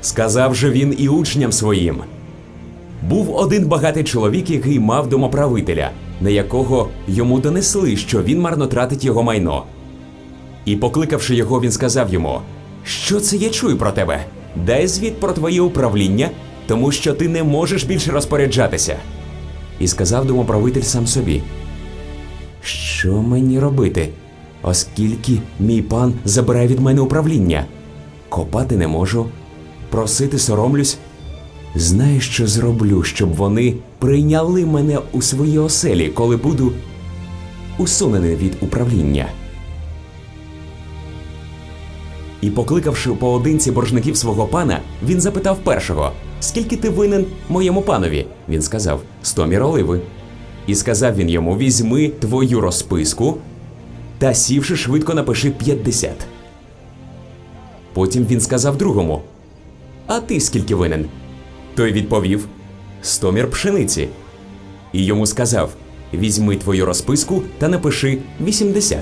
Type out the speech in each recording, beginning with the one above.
сказав же він і учням своїм. Був один багатий чоловік, який мав домоправителя, на якого йому донесли, що він марно тратить його майно. І, покликавши його, він сказав йому: Що це я чую про тебе? Дай звіт про твоє управління, тому що ти не можеш більше розпоряджатися. І сказав домоправитель сам собі: Що мені робити, оскільки мій пан забирає від мене управління? Копати не можу, просити соромлюсь. Знаю, що зроблю, щоб вони прийняли мене у свої оселі, коли буду усунений від управління. І, покликавши поодинці боржників свого пана, він запитав першого: Скільки ти винен моєму панові? Він сказав: Сто міроливи. І сказав він йому: Візьми твою розписку та сівши швидко напиши 50. Потім він сказав другому: А ти скільки винен? Той відповів: Сто мір пшениці. І йому сказав: Візьми твою розписку та напиши 80.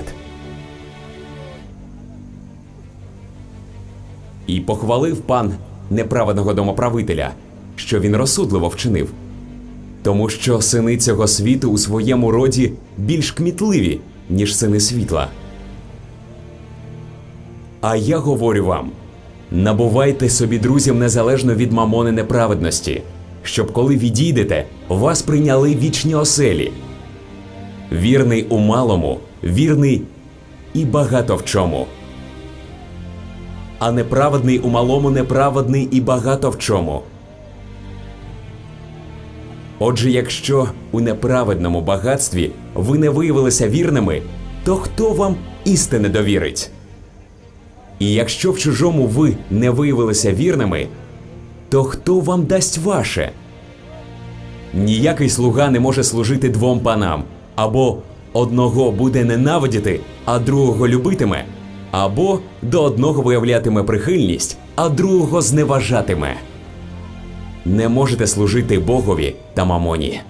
І похвалив пан неправедного домоправителя, що він розсудливо вчинив. Тому що сини цього світу у своєму роді більш кмітливі, ніж сини світла. А я говорю вам: набувайте собі друзів незалежно від мамони неправедності, щоб коли відійдете, вас прийняли вічні оселі. Вірний у малому, вірний і багато в чому а неправедний у малому неправедний і багато в чому. Отже, якщо у неправедному багатстві ви не виявилися вірними, то хто вам істини довірить? І якщо в чужому ви не виявилися вірними, то хто вам дасть ваше? Ніякий слуга не може служити двом панам, або одного буде ненавидіти, а другого любитиме, або до одного виявлятиме прихильність, а другого зневажатиме. Не можете служити Богові та мамоні.